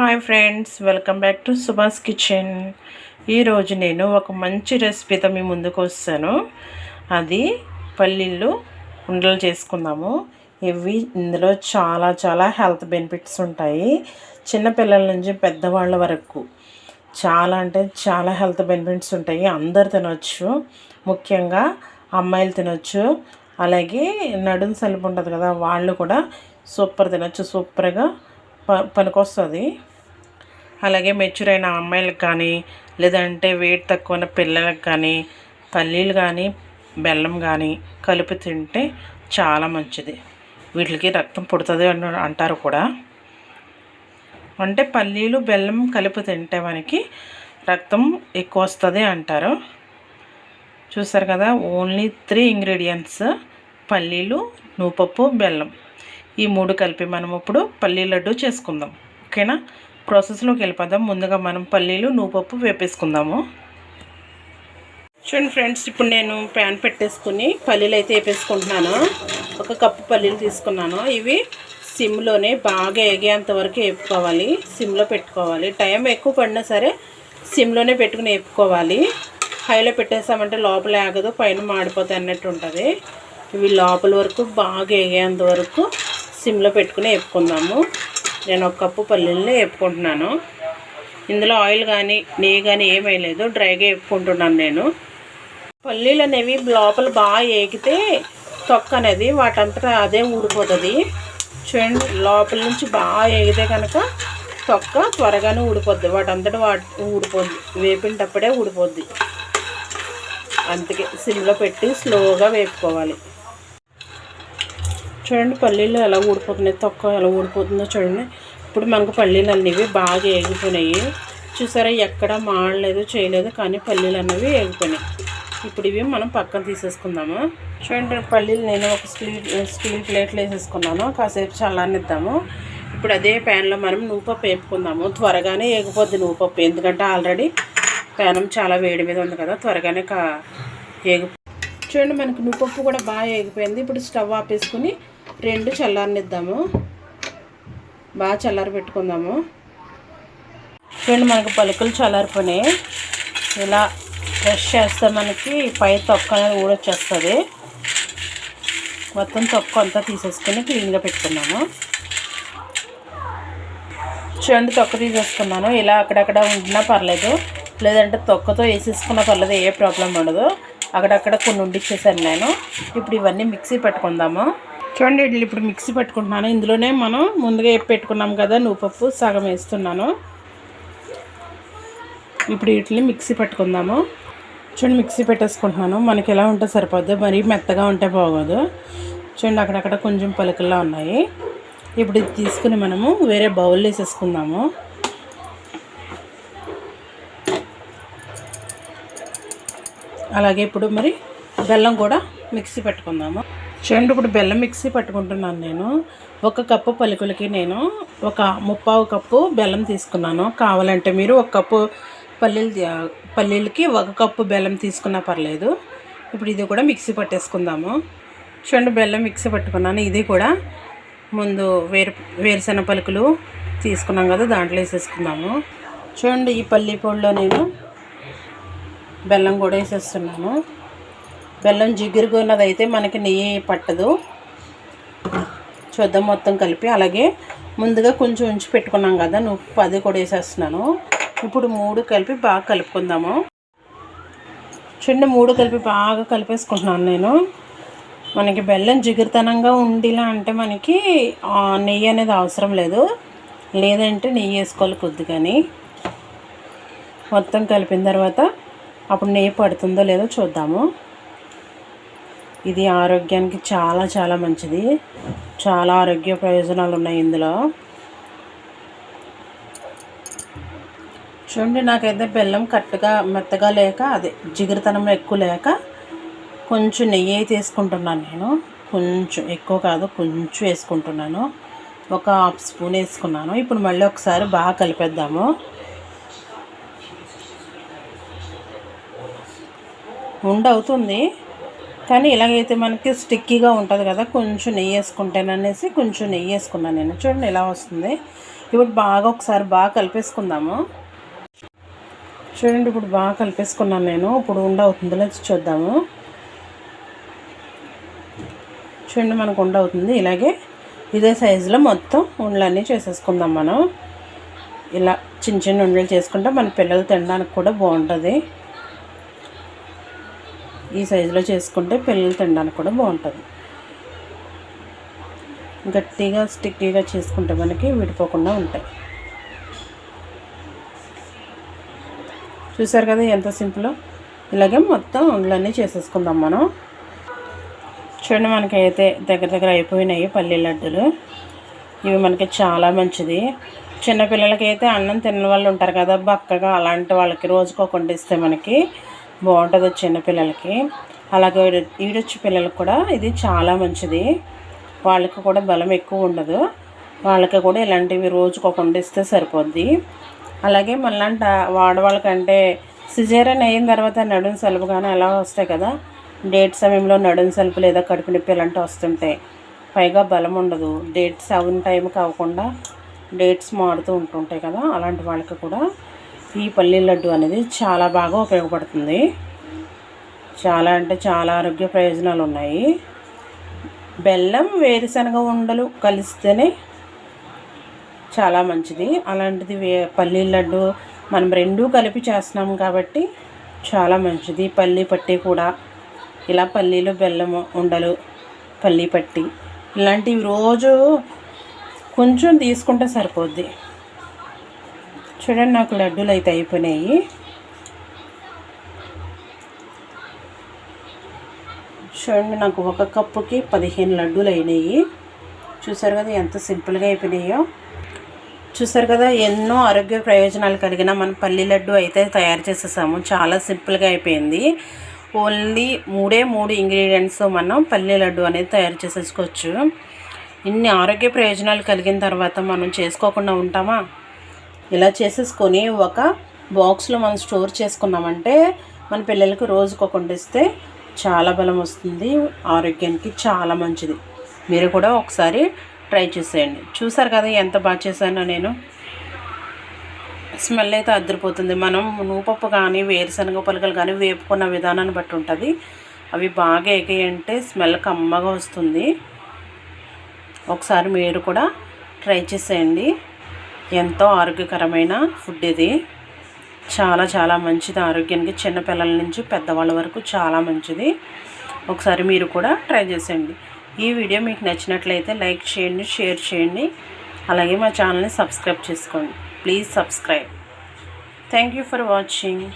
Hi friends welcome back to Subhash kitchen. ఈరోజు నేను ఒక మంచి రెసిపీతో మీ ముందుకు వస్తాను. అది పల్లీలు ఉండలు చేసుకుందాము. ఇవి ఇందులో చాలా చాలా హెల్త్ బెనిఫిట్స్ ఉంటాయి. చిన్నపిల్లల నుంచి పెద్దవాళ్ళ వరకు చాలా అంటే చాలా హెల్త్ బెనిఫిట్స్ ఉంటాయి. అందరు తినొచ్చు. ముఖ్యంగా అమ్మాయిలు తినొచ్చు. అలాగే నడుము సలుపు ఉంటుంది కదా వాళ్ళు కూడా సూపర్ తినొచ్చు. సూపర్గా ప పనికొస్తుంది. అలాగే మెచ్యూర్ అయిన అమ్మాయిలకు కానీ లేదంటే వెయిట్ తక్కువ ఉన్న పిల్లలకు కానీ పల్లీలు కానీ బెల్లం కానీ కలిపి తింటే చాలా మంచిది. వీటికి రక్తం పుడుతుంది అని అంటారు కూడా. అంటే పల్లీలు బెల్లం కలిపి తింటే మనకి రక్తం ఎక్కువ వస్తుంది అంటారు. చూసారు కదా ఓన్లీ త్రీ ఇంగ్రీడియంట్స్ పల్లీలు నూపప్పు బెల్లం. ఈ మూడు కలిపి మనం ఇప్పుడు పల్లీ లడ్డు చేసుకుందాం. ఓకేనా? ప్రాసెస్లోకి వెళ్ళిపోదాం. ముందుగా మనం పల్లీలు నువ్వుపప్పు వేపేసుకుందాము. చూడండి ఫ్రెండ్స్ ఇప్పుడు నేను ప్యాన్ పెట్టేసుకుని పల్లీలు అయితే వేపేసుకుంటున్నాను. ఒక కప్పు పల్లీలు తీసుకున్నాను. ఇవి సిమ్లోనే బాగా ఎగేంత వరకు వేపుకోవాలి. సిమ్లో పెట్టుకోవాలి. టైం ఎక్కువ పడినా సరే సిమ్లోనే పెట్టుకుని వేపుకోవాలి. హైలో పెట్టేసామంటే లోపల ఆగదు పైన మాడిపోతాయి అన్నట్టు ఉంటుంది. ఇవి లోపల వరకు బాగా ఎగేంత వరకు సిమ్లో పెట్టుకుని వేపుకుందాము. నేను ఒక కప్పు పల్లీలని వేపుకుంటున్నాను. ఇందులో ఆయిల్ కానీ నెయ్యి కానీ ఏమీ డ్రైగా వేపుకుంటున్నాను నేను. పల్లీలు అనేవి లోపల బాగా ఏగితే తొక్క అనేది వాటంతటా అదే ఊడిపోతుంది. చూడండి లోపల నుంచి బాగా ఏగితే కనుక తొక్క త్వరగానే ఊడిపోద్ది. వాటంతటా వాటి ఊడిపోద్ది. వేపినప్పుడే ఊడిపోద్ది. అందుకే సిమ్లో పెట్టి స్లోగా వేపుకోవాలి. చూడండి పల్లీలు ఎలా ఊడిపోతున్నాయి తొక్క ఎలా ఊడిపోతుందో చూడండి. ఇప్పుడు మనకు పల్లీలు అనేవి బాగా ఏగిపోయినాయి. చూసారా ఎక్కడ మాడలేదు చేయలేదు కానీ పల్లీలు అనేవి ఏగిపోయినాయి. ఇప్పుడు ఇవి మనం పక్కన తీసేసుకుందాము. చూడండి పల్లీలు నేను ఒక స్టీల్ స్టీల్ ప్లేట్లో వేసేసుకున్నాను. కాసేపు చల్లనిద్దాము ఇప్పుడు అదే ప్యాన్లో మనం నూపప్పు వేపుకుందాము. త్వరగానే ఏగిపోద్ది నూపప్పు ఎందుకంటే ఆల్రెడీ ప్యానం చాలా వేడి మీద ఉంది కదా త్వరగానే కా ఏగి చూడండి మనకు నూపప్పు కూడా బాగా ఏగిపోయింది. ఇప్పుడు స్టవ్ ఆపేసుకుని రెండు చల్లారనిద్దాము. బాగా చల్లారి పెట్టుకుందాము. చూడండి మనకు పలుకులు చల్లారిపోయినాయి. ఇలా ఫ్రెష్ చేస్తే మనకి పై తొక్క అనేది ఊడొచ్చేస్తుంది. మొత్తం తొక్క అంతా తీసేసుకుని క్లీన్గా పెట్టుకున్నాము చూడండి తొక్క తీసేసుకున్నాను. ఇలా అక్కడక్కడ ఉండినా పర్లేదు. లేదంటే తొక్కతో వేసేసుకున్నా పర్లేదు ఏ ప్రాబ్లం ఉండదు. అక్కడక్కడ కొన్ని ఉండిచ్చేసాను నేను. ఇప్పుడు ఇవన్నీ మిక్సీ పెట్టుకుందాము. చూడండి ఇడ్లీ ఇప్పుడు మిక్సీ పెట్టుకుంటున్నాను. ఇందులోనే మనం ముందుగా పెట్టుకున్నాం కదా నువ్వుపప్పు సగం వేస్తున్నాను. ఇప్పుడు వీటిని మిక్సీ పెట్టుకుందాము. చూడండి మిక్సీ పెట్టేసుకుంటున్నాను. మనకి ఎలా ఉంటే సరిపోద్ది. మరీ మెత్తగా ఉంటే బాగోదు. చూడండి అక్కడక్కడ కొంచెం పలుకల్లా ఉన్నాయి. ఇప్పుడు ఇది తీసుకుని మనము వేరే బౌల్ వేసేసుకుందాము. అలాగే ఇప్పుడు మరి బెల్లం కూడా మిక్సీ పెట్టుకుందాము. చూడండి ఇప్పుడు బెల్లం మిక్సీ పట్టుకుంటున్నాను నేను. ఒక కప్పు పలుకులకి నేను ఒక ముప్పావు కప్పు బెల్లం తీసుకున్నాను. కావాలంటే మీరు ఒక కప్పు పల్లీలు పల్లీలకి ఒక కప్పు బెల్లం తీసుకున్నా పర్లేదు. ఇప్పుడు ఇది కూడా మిక్సీ పట్టేసుకుందాము. చూడండి బెల్లం మిక్సీ పట్టుకున్నాను. ఇది కూడా ముందు వేరు వేరుశెనగ పలుకులు తీసుకున్నాం కదా దాంట్లో వేసేసుకుందాము. చూడండి ఈ పల్లీ పొడిలో నేను బెల్లం కూడా వేసేస్తున్నాను. బెల్లం జిగురుగున్నదైతే మనకి నెయ్యి పట్టదు. చూద్దాం మొత్తం కలిపి. అలాగే ముందుగా కొంచెం ఉంచి పెట్టుకున్నాం కదా నువ్వు అది కూడా వేసేస్తున్నాను. ఇప్పుడు మూడు కలిపి బాగా కలుపుకుందాము. చిన్న మూడు కలిపి బాగా కలిపేసుకుంటున్నాను నేను. మనకి బెల్లం జిగురుతనంగా ఉండిలా అంటే మనకి నెయ్యి అనేది అవసరం లేదు. లేదంటే నెయ్యి వేసుకోవాలి కొద్దిగాని మొత్తం కలిపిన తర్వాత అప్పుడు నెయ్యి పడుతుందో లేదో చూద్దాము. ఇది ఆరోగ్యానికి చాలా చాలా మంచిది. చాలా ఆరోగ్య ప్రయోజనాలు ఉన్నాయి ఇందులో. చూడండి నాకైతే బెల్లం కట్టుగా మెత్తగా లేక అదే జిగురుతనం ఎక్కువ లేక కొంచెం నెయ్యి తీసుకుంటున్నాను నేను. కొంచెం ఎక్కువ కాదు కొంచెం వేసుకుంటున్నాను. ఒక హాఫ్ స్పూన్ వేసుకున్నాను. ఇప్పుడు మళ్ళీ ఒకసారి బాగా కలిపేద్దాము. ఉండవుతుంది కానీ ఇలాగైతే మనకి స్టిక్కీగా ఉంటుంది కదా కొంచెం నెయ్యి వేసుకుంటేననేసి కొంచెం నెయ్యి వేసుకున్నాను నేను. చూడండి ఎలా వస్తుంది. ఇప్పుడు బాగా ఒకసారి బాగా కలిపేసుకుందాము. చూడండి ఇప్పుడు బాగా కలిపేసుకున్నాను నేను. ఇప్పుడు ఉండ అవుతుందో చూద్దాము. చూడండి మనకు ఉండ అవుతుంది. ఇలాగే ఇదే సైజులో మొత్తం ఉండలన్నీ చేసేసుకుందాం మనం. ఇలా చిన్న చిన్న ఉండలు చేసుకుంటే మన పిల్లలు తినడానికి కూడా బాగుంటుంది. ఈ సైజులో చేసుకుంటే పిల్లలు తినడానికి కూడా బాగుంటుంది. గట్టిగా స్టిక్కీగా చేసుకుంటే మనకి విడిపోకుండా ఉంటాయి. చూసారు కదా ఎంత సింపుల్? ఇలాగే మొత్తం ఉండలన్నీ చేసేసుకుందాం మనం. చూడండి మనకి అయితే దగ్గర దగ్గర అయిపోయినాయి పల్లీ లడ్డులు. ఇవి మనకి చాలా మంచిది. చిన్నపిల్లలకి అయితే అన్నం తిన్న వాళ్ళు ఉంటారు కదా బక్కగా అలాంటి వాళ్ళకి రోజుకోకుండా ఇస్తే మనకి బాగుంటుంది చిన్నపిల్లలకి అలాగే ఈడొచ్చి పిల్లలకు కూడా ఇది చాలా మంచిది. వాళ్ళకి కూడా బలం ఎక్కువ ఉండదు. వాళ్ళకి కూడా ఇలాంటివి రోజుకోకుండా ఇస్తే సరిపోద్ది. అలాగే మళ్ళంట వాడవాళ్ళకంటే సిజేరియన్ అయిన తర్వాత నడుం సలుపు కానీ అలా వస్తాయి కదా. డేట్ సమయంలో నడుం సలుపు లేదా కడుపు నొప్పి ఇలాంటివి వస్తుంటాయి. పైగా బలం ఉండదు. డేట్స్ అవున టైంకి అవ్వకుండా డేట్స్ మారుతూ ఉంటుంటాయి కదా. అలాంటి వాళ్ళకి కూడా ఈ పల్లీ లడ్డు అనేది చాలా బాగా ఉపయోగపడుతుంది. చాలా అంటే చాలా ఆరోగ్య ప్రయోజనాలు ఉన్నాయి. బెల్లం వేరుశనగ ఉండలు కలిస్తేనే చాలా మంచిది. అలాంటిది వే పల్లీ లడ్డు మనం రెండూ కలిపి చేస్తున్నాం కాబట్టి చాలా మంచిది. పల్లీ పట్టి కూడా ఇలా పల్లీలు బెల్లం ఉండలు పల్లీ పట్టి ఇలాంటివి రోజు కొంచెం తీసుకుంటే సరిపోద్ది. చూడండి నాకు లడ్డూలు అయితే అయిపోయినాయి. చూడండి నాకు ఒక కప్పుకి పదిహేను లడ్డూలు అయినాయి. చూసారు కదా ఎంత సింపుల్గా అయిపోయినాయో. చూసారు కదా ఎన్నో ఆరోగ్య ప్రయోజనాలు కలిగిన మన పల్లి లడ్డు అయితే తయారు చేసేసాము. చాలా సింపుల్గా అయిపోయింది. ఓన్లీ మూడే మూడు ఇంగ్రీడియంట్స్ మనం పల్లి లడ్డు అనేది తయారు చేసేసుకోవచ్చు. ఇన్ని ఆరోగ్య ప్రయోజనాలు కలిగిన తర్వాత మనం చేసుకోకుండా ఉంటామా? ఇలా చేసేసుకొని ఒక బాక్స్లో మనం స్టోర్ చేసుకున్నామంటే మన పిల్లలకు రోజుకు ఇస్తే చాలా బలం వస్తుంది ఆరోగ్యానికి చాలా మంచిది. మీరు కూడా ఒకసారి ట్రై చేసేయండి. చూసారు కదా ఎంత బాగా చేశానో నేను. స్మెల్ అయితే అద్దరిపోతుంది. మనం నూపప్పు కానీ వేరుశనగ పలుకలు కానీ వేపుకున్న విధానాన్ని బట్టి ఉంటుంది. అవి బాగా ఎగాయంటే స్మెల్ కమ్మగా వస్తుంది. ఒకసారి మీరు కూడా ట్రై చేసేయండి. ఎంతో ఆరోగ్యకరమైన ఫుడ్ ఇది. చాలా చాలా మంచిది ఆరోగ్యానికి. చిన్నపిల్లల నుంచి పెద్దవాళ్ళ వరకు చాలా మంచిది. ఒకసారి మీరు కూడా ట్రై చేసేయండి. ఈ వీడియో మీకు నచ్చినట్లయితే లైక్ చేయండి షేర్ చేయండి. అలాగే మా ఛానల్ని సబ్స్క్రైబ్ చేసుకోండి. Please subscribe. Thank you for watching.